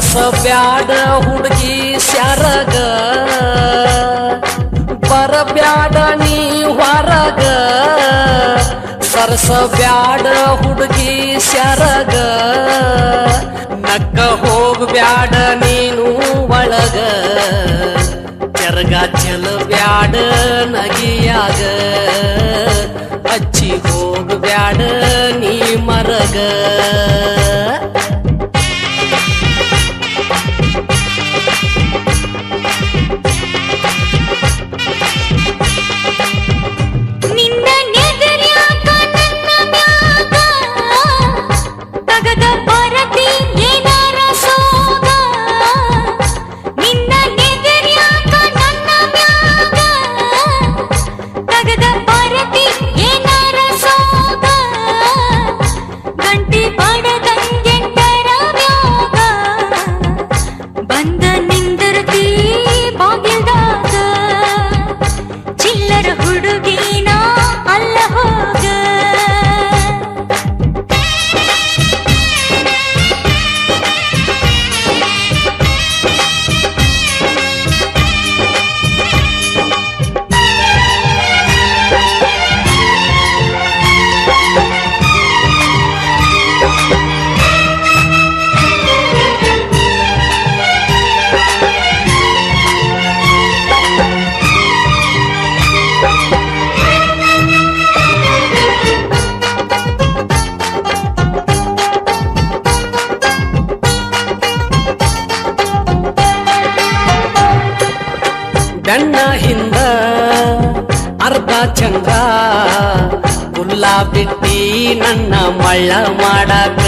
ಸರಸ ಬ್ಯಾಡ ಹುಡುಗಿ ಸ್ಯಾರಗ. ಬರಬ್ಯಾಡ ನೀ ಹೊರಗ. ಸರಸ ಬ್ಯಾಡ ಹುಡುಗಿ ಸ್ಯಾರಗ. ನಕ್ಕ ಹೋಗ್ಬ್ಯಾಡ ನೀನು ಒಳಗ. ಕೆರಗ ಚಲ ಬ್ಯಾಡ ನಗಿಯಾಗ. ಹಚ್ಚಿ ಹೋಗ್ಬ್ಯಾಡ ನೀ ಮರಗ. ಹಿಂದ ಅರ್ಧ ಚಂದ. ಕುಲ್ಲ ಬಿಟ್ಟಿ ನನ್ನ ಮಳ್ಳ ಮಾಡಾಕ.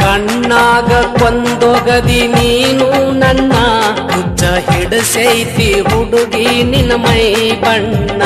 ಕಣ್ಣಾಗ ಕೊಂದೊಗದಿ ನೀನು ನನ್ನ ಹುಚ್ಚ ಹಿಡಸೈತಿ ಹುಡುಗಿ ನಿನ್ನ ಮೈ ಬಣ್ಣ.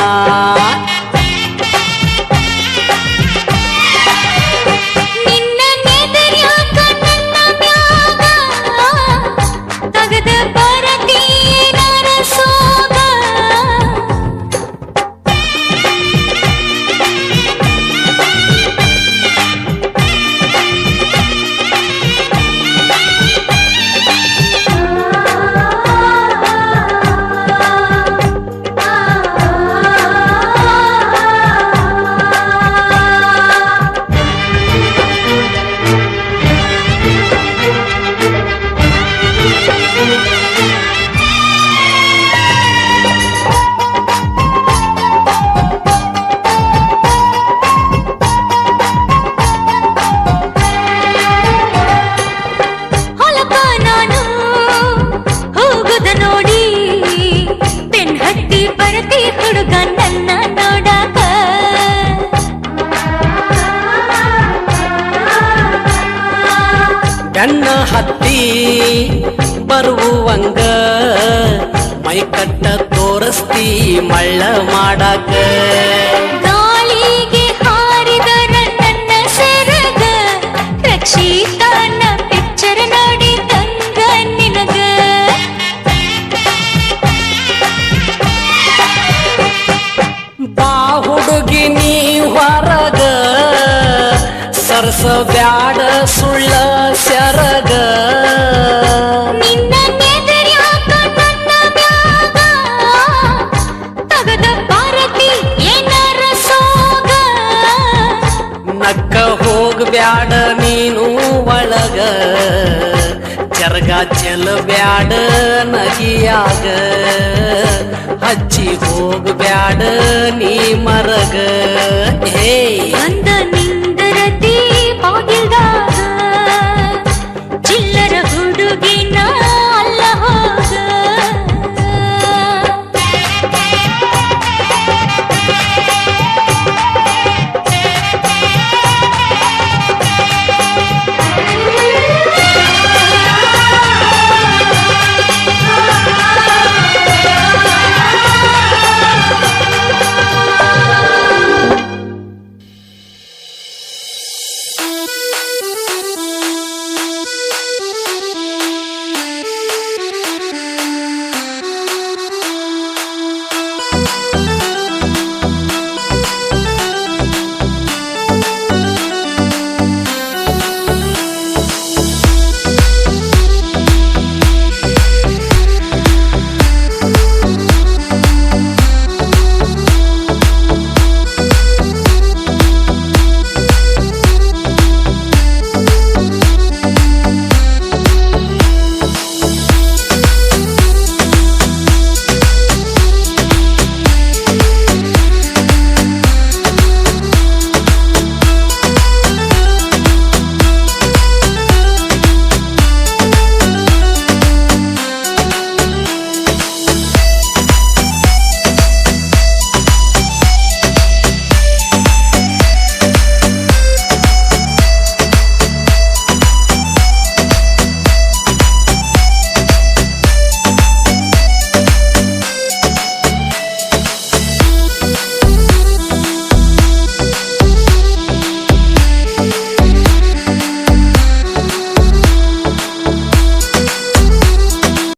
ಗಣ್ಣ ಹತ್ತಿ ಬರುವಂಗ ಮೈ ಕಟ್ಟ ತೋರಸ್ತಿ ಮಳ್ಳ ಮಾಡಾಕ. ಗಾಳಿಗೆ ಹಾರಿದರ ನನ್ನ ಸೆರಗ ರಕ್ಷಿತಾನ ಪಿಕ್ಚರ್ ನೋಡಿ ತಂಗ ನಿನಗ. ಬಾ ಹುಡುಗಿ ನೀ ಹೊರಗ ಸರಸ ಬ್ಯಾಡ ಸುಳ್ಳ ಹೋಗ್ಬ್ಯಾಡ ನೀನು ಒಳಗ. ಚರ್ಗ ಚೆಲ್ ಬ್ಯಾಡ ನಗಿಯಾಗ ಹಚ್ಚಿ ಹೋಗ್ಬ್ಯಾಡ ನೀ ಮರಗ. ಹೇ.